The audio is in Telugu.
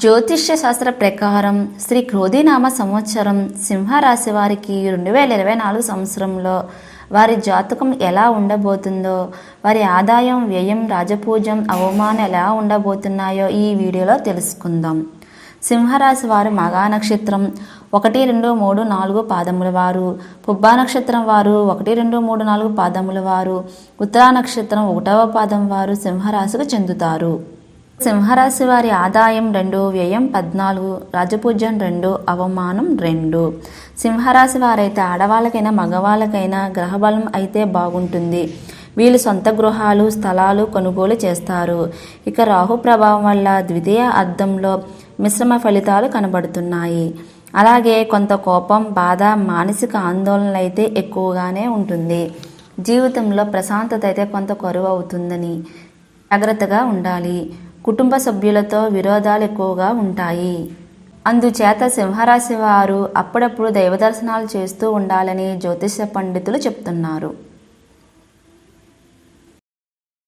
జ్యోతిష్య శాస్త్ర ప్రకారం శ్రీ క్రోధినామ సంవత్సరం సింహరాశి వారికి రెండు వేల ఇరవై నాలుగు సంవత్సరంలో వారి జాతకం ఎలా ఉండబోతుందో వారి ఆదాయం వ్యయం రాజపూజం అవమానం ఎలా ఉండబోతున్నాయో ఈ వీడియోలో తెలుసుకుందాం. సింహరాశి వారు మగా నక్షత్రం ఒకటి రెండు మూడు నాలుగు పాదముల వారు. పుబ్బా నక్షత్రం వారు ఒకటి రెండు మూడు నాలుగు పాదముల వారు. ఉత్తరా నక్షత్రం ఒకటవ పాదం వారు సింహరాశికి చెందుతారు. సింహరాశి వారి ఆదాయం రెండు వ్యయం పద్నాలుగు రాజపూజ్యం రెండు అవమానం రెండు. సింహరాశి వారైతే ఆడవాళ్ళకైనా మగవాళ్ళకైనా గ్రహబలం అయితే బాగుంటుంది. వీళ్ళు సొంత గృహాలు స్థలాలు కొనుగోలు చేస్తారు. ఇక రాహు ప్రభావం వల్ల ద్వితీయ అర్థంలో మిశ్రమ ఫలితాలు కనబడుతున్నాయి. అలాగే కొంత కోపం బాధ మానసిక ఆందోళన అయితే ఎక్కువగానే ఉంటుంది. జీవితంలో ప్రశాంతత అయితే కొంత కరువు అవుతుందని జాగ్రత్తగా ఉండాలి. కుటుంబ సభ్యులతో విరోధాలు ఎక్కువగా ఉంటాయి. అందుచేత సింహరాశి వారు అప్పుడప్పుడు దైవ దర్శనాలు చేస్తూ ఉండాలని జ్యోతిష పండితులు చెప్తున్నారు.